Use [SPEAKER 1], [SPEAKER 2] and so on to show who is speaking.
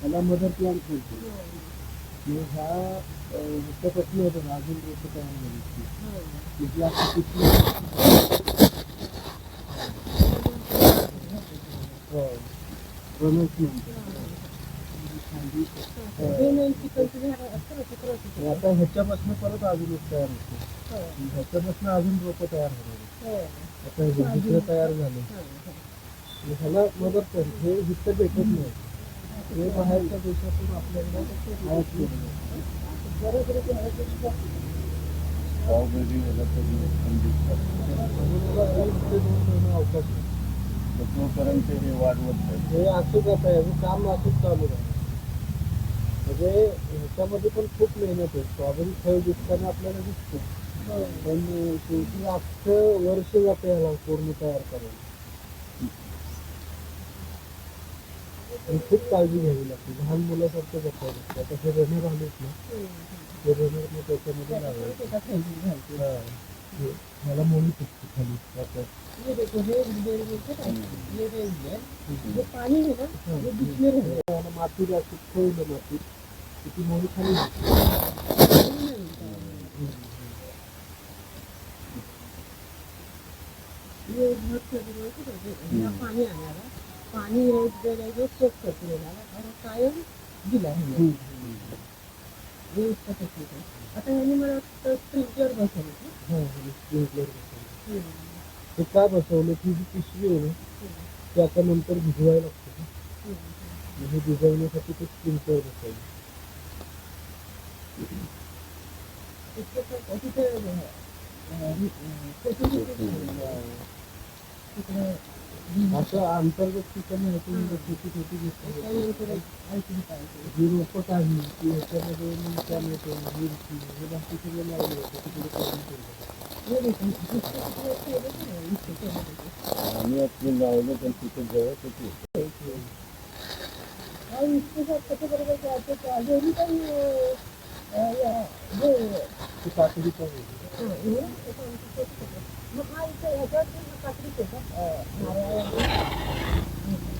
[SPEAKER 1] त्याला mother plant म्हणतो मग ह्या ह्याच्यापासून होतं अजून रोपं तयार झाली तिथली आता किती आता ह्याच्यापासून परत अजून एक तयार होतो. ह्याच्यापासून अजून रोपं तयार होणार आता हे दुसरं तयार झालं. ह्याला मदत कर हे इथं भेटत नाही. हे बाहेरच्या देशातून आपल्याकडे आयात
[SPEAKER 2] ह्याला
[SPEAKER 1] दोन अवकाश आहे.
[SPEAKER 2] तोपर्यंत हे वाढवत
[SPEAKER 1] हे आता याचं काम असंच चालू आहे. म्हणजे ह्याच्यामध्ये पण खूप मेहनत आहे. स्ट्रॉबेरी फळ दिसताना आपल्याला दिसतो. पण शेवटी अख्खं वर्ष जातं याला पूर्ण तयार करायला आणि खूप काळजी घ्यावी लागते. लहान मुलासारखं जपावं लागतं आता हे रनर आलेत ना ते रनर मग त्याच्यामध्ये लावायचं. हा. हे- मोडी फुटते खाली.
[SPEAKER 3] है में
[SPEAKER 1] माती असते खोयलं माती. ती मोडी खाली जाते.
[SPEAKER 3] ये है पानी जगह जो सोख करते रहेगा और कायम दिला है ये उसका टेक्निक है आता ह्याने मला वाटतं स्प्रिंकलर बसवलं
[SPEAKER 1] हा, हे sprinkler बसवलं. ते का बसवलं की जी पिशवी आहे ना ती आता नंतर भिजवायला लागते हे भिजवण्यासाठी ते स्प्रिंकलर बसवलं
[SPEAKER 3] तिथे तिथे तिकडे
[SPEAKER 1] असं अंतर्गत ठिकाणी ह्यातून छोटी छोटी जी रोपं काढली की ह्याच्यामध्ये मग टॅमॅटो मिरची हे? बाकी सगळं लावलं होतं तिकडे करून ठेवलं
[SPEAKER 3] हे देखील दुसरं कुठलं ठेवलं की नाही इथे ठेवलं तिथे.
[SPEAKER 2] आम्ही आपलं लावलं पण तिथे जवळ होती
[SPEAKER 3] और Mukha ito, eh, ito, ito, ito, ito, ito, ito, ito, ito,